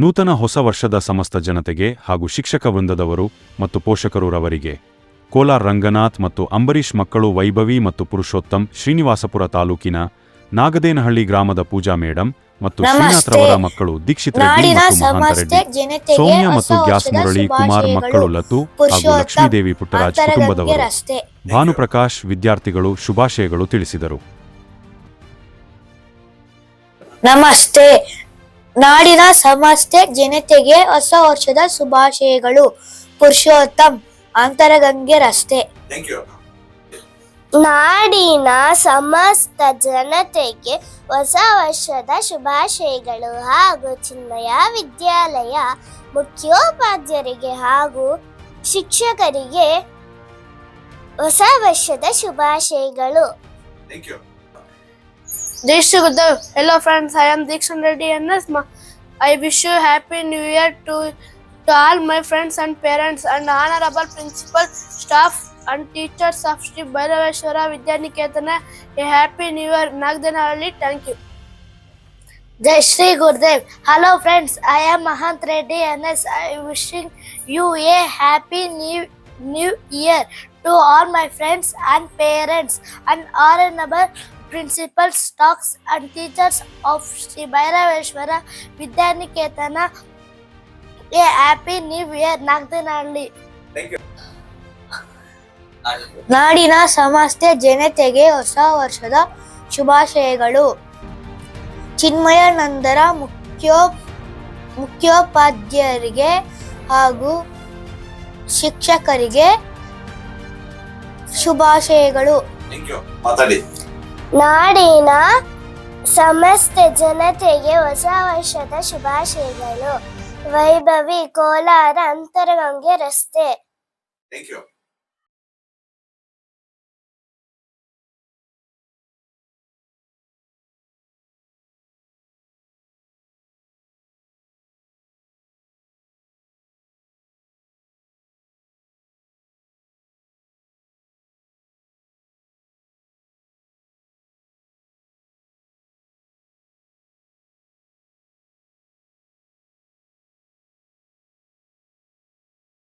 ನೂತನ ಹೊಸ ವರ್ಷದ ಸಮಸ್ತ ಜನತೆಗೆ ಹಾಗೂ ಶಿಕ್ಷಕ ವೃಂದದವರು ಮತ್ತು ಪೋಷಕರು ರವರಿಗೆ ಕೋಲಾರ್ ರಂಗನಾಥ್ ಮತ್ತು ಅಂಬರೀಷ್ ಮಕ್ಕಳು ವೈಭವಿ ಮತ್ತು ಪುರುಷೋತ್ತಮ್ ಶ್ರೀನಿವಾಸಪುರ ತಾಲೂಕಿನ ನಾಗದೇನಹಳ್ಳಿ ಗ್ರಾಮದ ಪೂಜಾ ಮೇಡಂ ಮತ್ತು. ಶ್ರೀನಾಥ್ ರವರ ಮಕ್ಕಳು ದೀಕ್ಷಿತ್ ರೆಡ್ಡಿ ಮತ್ತು ಮಹಾಂತ ರೆಡ್ಡಿ ಸೌಮ್ಯ ಮತ್ತು ಗ್ಯಾಸ್ ಮುರಳಿ ಕುಮಾರ್ ಮಕ್ಕಳು. ಲತು ಹಾಗೂ ಲಕ್ಷ್ಮೀದೇವಿ ಪುಟ್ಟರಾಜ್ ಕುಟುಂಬದವರು ಭಾನುಪ್ರಕಾಶ್ ವಿದ್ಯಾರ್ಥಿಗಳು ಶುಭಾಶಯಗಳು ತಿಳಿಸಿದರು ನಮಸ್ತೆ ನಾಡಿನ ಸಮಸ್ತ ಜನತೆಗೆ ಹೊಸ ವರ್ಷದ ಶುಭಾಶಯಗಳು. ಪುರುಷೋತ್ತಮ್ ಅಂತರಗಂಗೆ ರಸ್ತೆ. ನಾಡಿನ ಸಮಸ್ತ ಜನತೆಗೆ ಹೊಸ ವರ್ಷದ ಶುಭಾಶಯಗಳು ಹಾಗೂ ಚಿನ್ಮಯ ವಿದ್ಯಾಲಯ ಮುಖ್ಯೋಪಾಧ್ಯಾಯರಿಗೆ ಹಾಗೂ ಶಿಕ್ಷಕರಿಗೆ ಹೊಸ ವರ್ಷದ ಶುಭಾಶಯಗಳು. देश hello friends I am Dikshan Reddy and as I wish you happy new year to to all my friends and parents and honourable principal staff and teachers of Shri Bhairaveshwara Vidyaniketan a happy new year नाक दिन thank you जय Shri Gurudev hello friends I am Mahant Reddy and as I wishing you a happy new new year to all my friends and parents and honourable principal stocks and teachers of Shri Bhairaveshwara Vidyaniketan a happy new year Nagadanahalli ನಾಡಿನ ಸಮಸ್ತ ಜನತೆಗೆ ಹೊಸ ವರ್ಷದ ಶುಭಾಶಯಗಳು. ಚಿನ್ಮಯಾನಂದರ ಮುಖ್ಯೋ ಮುಖ್ಯೋಪಾಧ್ಯಾಯರಿಗೆ ಹಾಗೂ ಶಿಕ್ಷಕರಿಗೆ ಶುಭಾಶಯಗಳು. ನಾಡಿನ ಸಮಸ್ತ ಜನತೆಗೆ ಹೊಸ ವರ್ಷದ ಶುಭಾಶಯಗಳು. ವೈಭವಿ ಕೋಲಾರ ಅಂತರಗಂಗೆ ರಸ್ತೆ.